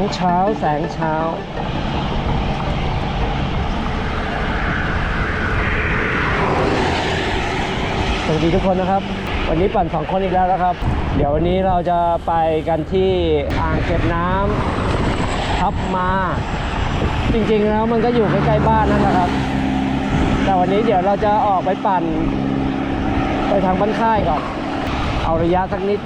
งเช้าแสงเช้า สวัสดีทุกคนนะครับ วันนี้ปั่นสองคนอีกแล้วนะครับ เดี๋ยววันนี้เราจะไปกันที่อ่างเก็บน้ำทับมา จริงๆแล้วมันก็อยู่ใกล้ๆบ้านนั่นแหละครับ แต่วันนี้เดี๋ยวเราจะออกไปปั่น ไปทางบ้านค่ายก่อน เอาระยะสักนิด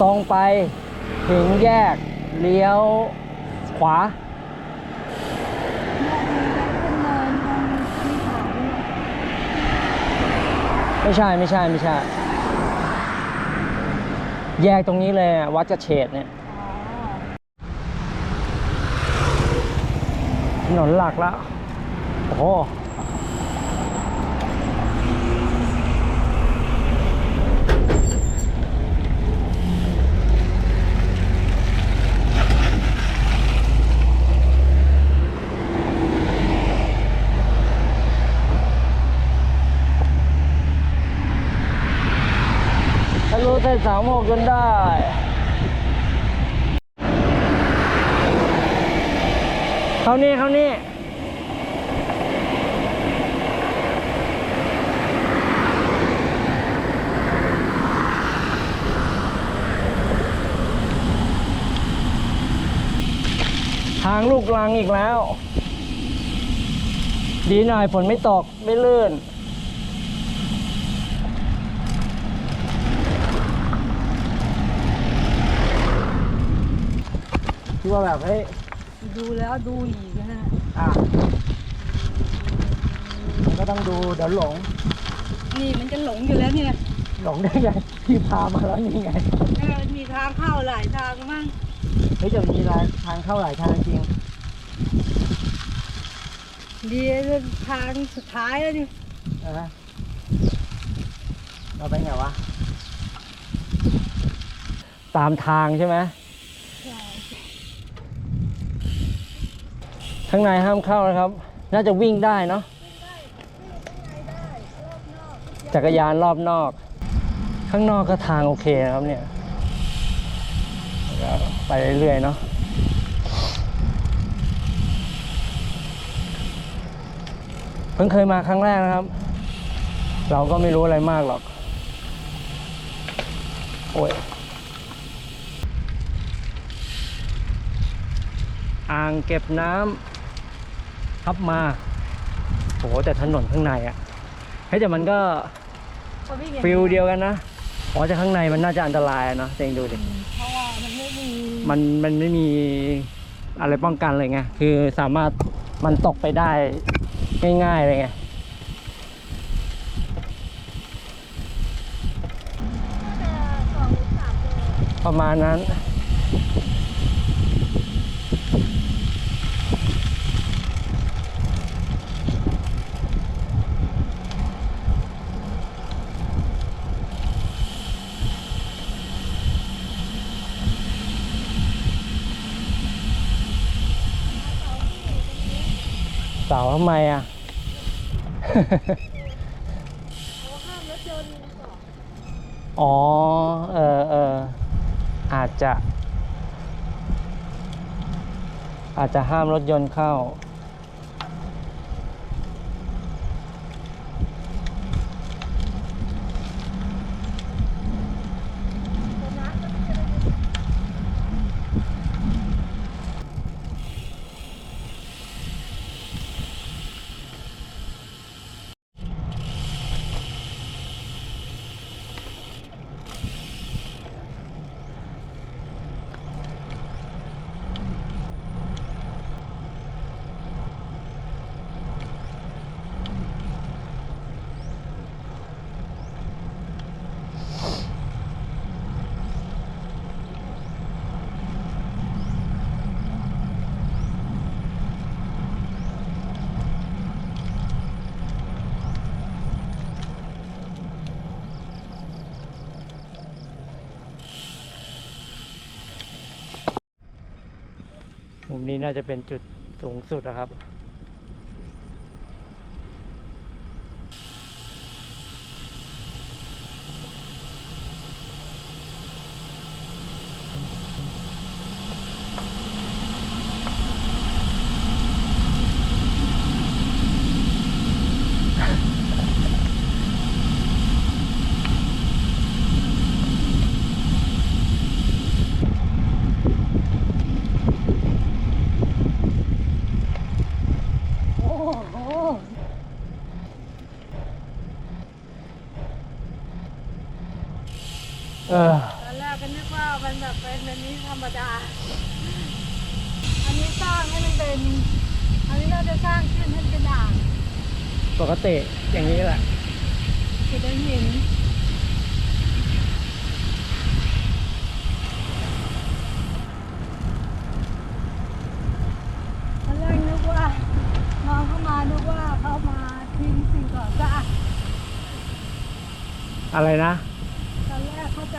ตรงไปถึงแยกเลี้ยวขวา ไม่ใช่ไม่ใช่ไม่ใช่ แยกตรงนี้เลยอะวัดกระเฉดเนี่ยถนนหลักล้วโอ้โห ส้นสามหกจนได้เข้านี่เข้านี่ทางลูกลังอีกแล้ว ดีหน่อยฝนไม่ตก ไม่ลื่น ที่ว่าแบบเฮ้ยดูแล้วดูอีกนะฮะอะมันก็ต้องดูเดี๋ยวหลง นี่มันจะหลงอยู่แล้วเนี่ยหลงได้ไงพี่พามาแล้วนี่ไงเออมีทางเข้าหลายทางมั่งเฮ้ยจะมีรายทางเข้าหลายทางจริงดีทางสุดท้ายแล้วนี่นะเราไปไงวะ ตามทางใช่ไหม ข้างในห้ามเข้านะครับ น่าจะวิ่งได้เนาะจักรยานรอบนอก ข้างนอกก็ทางโอเคนะครับเนี่ยไปเรื่อยๆเนาะเพิ่งเคยมาครั้งแรกนะครับ เราก็ไม่รู้อะไรมากหรอก โอ้ยอ่างเก็บน้ำ ทับมาโหแต่ถนนข้างในอะ่ะเฮ้ยแต่มันก็เขาวิ่งอย่างฟิลเดียวกันนะอ๋อแต่ข้างในมันน่าจะอันตรายอะเนาะเองดูดิเพราะว่ามันไม่มีมันมันไม่มีอะไรป้องกันเลยไงคือสามารถมันตกไปได้ง่ายๆเลยไงประมาณนั้น เสาทำไมอะอ๋อ เออเอออาจจะ อาจจะห้ามรถยนต์เข้า นี้น่าจะเป็นจุดสูงสุดนะครับ โอ้โห เออตอนแรกก็นึกว่ามันแบบเป็นอันนี้ธรรมดา อันนี้สร้างให้มันเป็น อันนี้เราจะสร้างขึ้นให้เป็นอ่างปกติอย่างนี้แหละจะได้เห็นตอนแรกนึกว่ามองเข้ามานึกว่าเขามาทิ้งสิ่งก่อสร้างอะไรนะ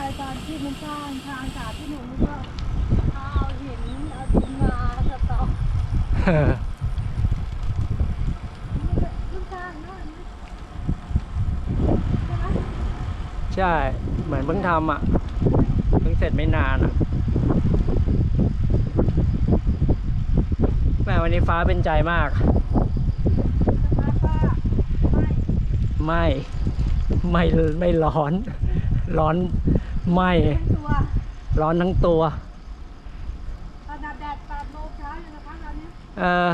ใจตอนที่มันสร้างทางจากที่หนูนึกว่าเอาหินเอาดินมาสตอกเพิ่งสร้างนอะใช่ไหมใช่ เหมือนเพิ่งทำอะ เพิ่งเสร็จไม่นานอะแม่วันนี้ฟ้าเป็นใจมาก ไม่ ไม่ ไม่ร้อน ร้อน ไหม่ทั้งตัวร้อนทั้งตัวขนาดแดดแปดโมงเช้าอยู่นะคะตอนนี้เออ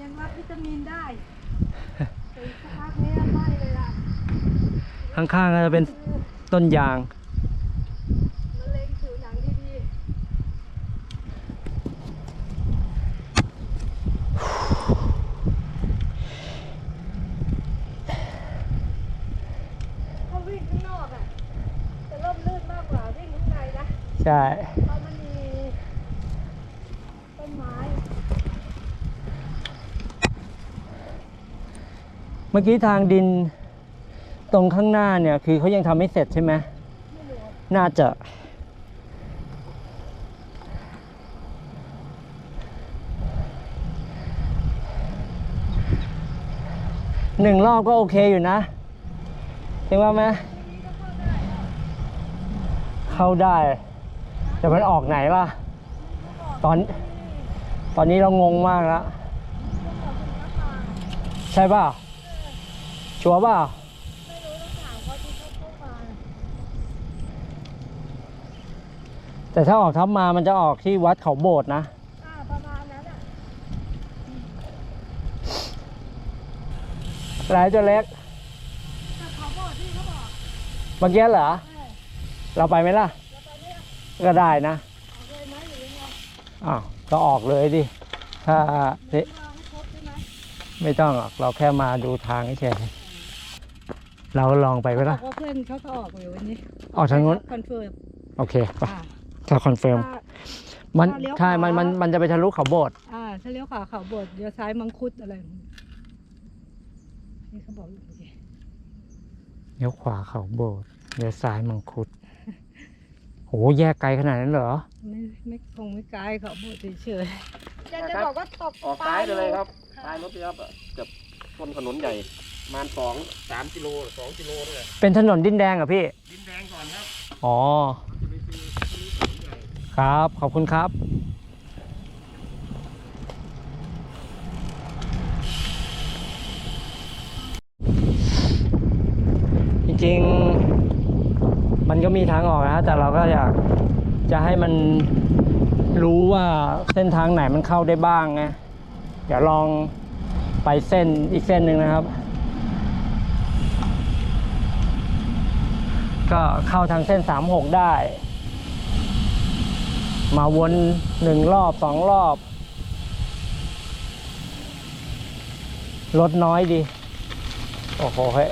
ยังรับวิตามินได้แต่อีกสักพักนี้ไม่เลยล่ะข้างๆก็จะเป็นคือต้นยาง มะเร็งผิวหนังดีๆถ้าวิ่งข้างนอกอะจะร่มรื่นมากกว่าวิ่งข้างในนะ ใช่เพราะมันมีต้นไม้ เมื่อกี้ทางดินตรงข้างหน้าเนี่ย คือเขายังทำไม่เสร็จใช่ไหมน่าจะ หนึ่งรอบก็โอเคอยู่นะถึงว่าไหมเข้าได้ แต่มันออกไหนล่ะ ตอน ตอนนี้เรางงมากแล้วใช่เปล่าชัวร์เปล่าไม่รู้ต้องถามเขาที่เขาเข้ามาแต่ถ้าออกทับมามันจะออกที่วัดเขาโบสถ์นะอ่าประมาณนั้นอะหลายตัวเล็กแต่เขาบอกที่เขาบอกเมื่อกี้เหรอ เออเราไปไหมล่ะแล้วตอนนี้ ก็ได้นะโอเคไหมหรือยังไงอ้าวก็ออกเลยดิ ถ้าหเอ๊ะรือว่าให้ครบใช่ไหมไม่ต้องหรอกเราแค่มาดูทางเฉยเราลองไปไหมบอล่ะกว่าเพื่อนเขาก็ออกอยู่วันนี้ออกทางนู้นคอนเฟิร์มโอเคไปอ่าถ้าคอนเฟิร์มถ้ามันถ้าเลี้ยวใช่มันขวามัมันมันจะไปทะลุเขาโบสถ์อ่าถ้าเลี้ยวขวาเขาโบดเลี้ยวซ้ายมังคุดอะไรของนี่เขาบอกอยู่โอเคเลี้ยวขวาเขาโบสถ์เลี้ยวซ้ายมังคุด โหแยกไกลขนาดนั้นเหรอ ไม่ไม่คงไม่ไกลเขาโบดเฉยๆจะจะครับบอกว่าตกออกซ้ายไปเลยครับซ้ายรถนี่ครับเกือบชนถนนใหญ่อประมาณสองสามกิโลสองกิโลนี่แหละเป็นถนนดินแดงเหรอพี่ ดินแดงก่อนครับ อ๋อจะไปซื้อซื้อถุงใหญ่ครับ ขอบคุณครับ จริงๆ มัน ก็มีทางออกนะแต่เราก็อยากจะให้มันรู้ว่าเส้นทางไหนมันเข้าได้บ้างไงเดี๋ยวลองไปเส้นอีกเส้นหนึ่งนะครับ ก็เข้าทางเส้น 36 ได้ มาวนหนึ่งรอบสองรอบรถน้อยดี โอ้โหเฮ้ย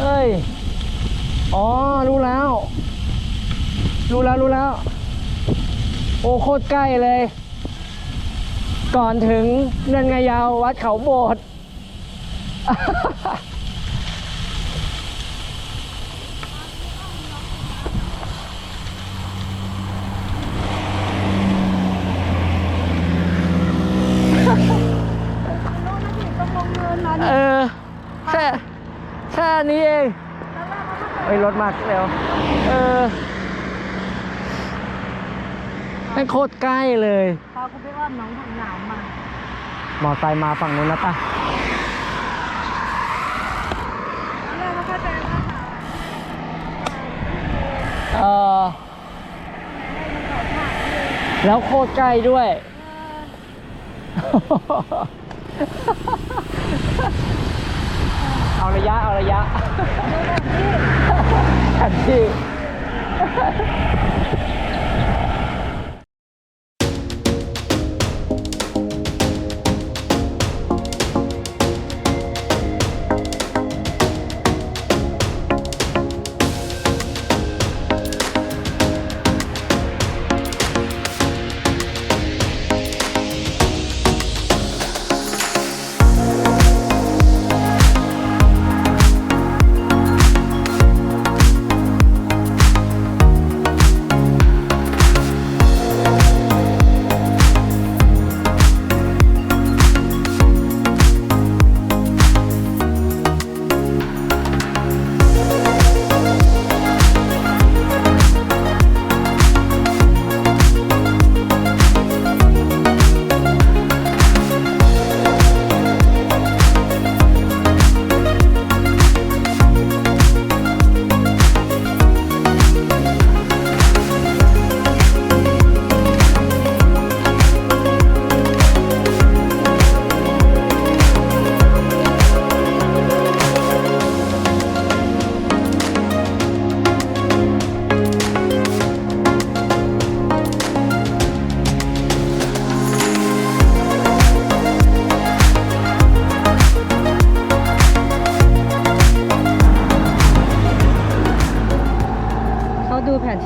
เฮ้ย อ๋อ รู้แล้ว รู้แล้วรู้แล้ว โอ้โคตรใกล้เลย ก่อนถึงเนินงายาววัดเขาโบสถ์โน่นนะพี่ต้องลงเนินนั้นเออแค่แค่นี้เองแล้วเราก็ต้องเอ้ยรถมากเร็วเออแม่งโคตรใกล้เลยพาคุณไปอ้อมหน้องผักหนามมามอไซค์มาฝั่งนู้นแล้วปะแล้วเราก็เข้าใจว่าหาเออแล้วโคตรใกล้ด้วย เอาระยะ เอาระยะแผนที่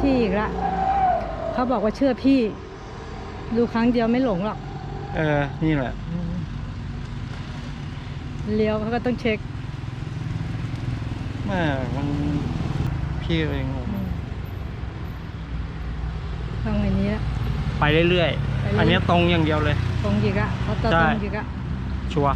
ดูแผนที่อีกละเขาบอกว่าเชื่อพี่ ดูครั้งเดียวไม่หลงหรอก เออ นี่แหละ เลี้ยวเขาก็ต้องเช็คแม่มันพี่เองต้องอย่างนี้ละ ไปเรื่อยไปเรื่อย ๆ อันนี้ตรงอย่างเดียวเลย ตรงอีกอะเขาจะใช่ตรงอีกอะชัวร์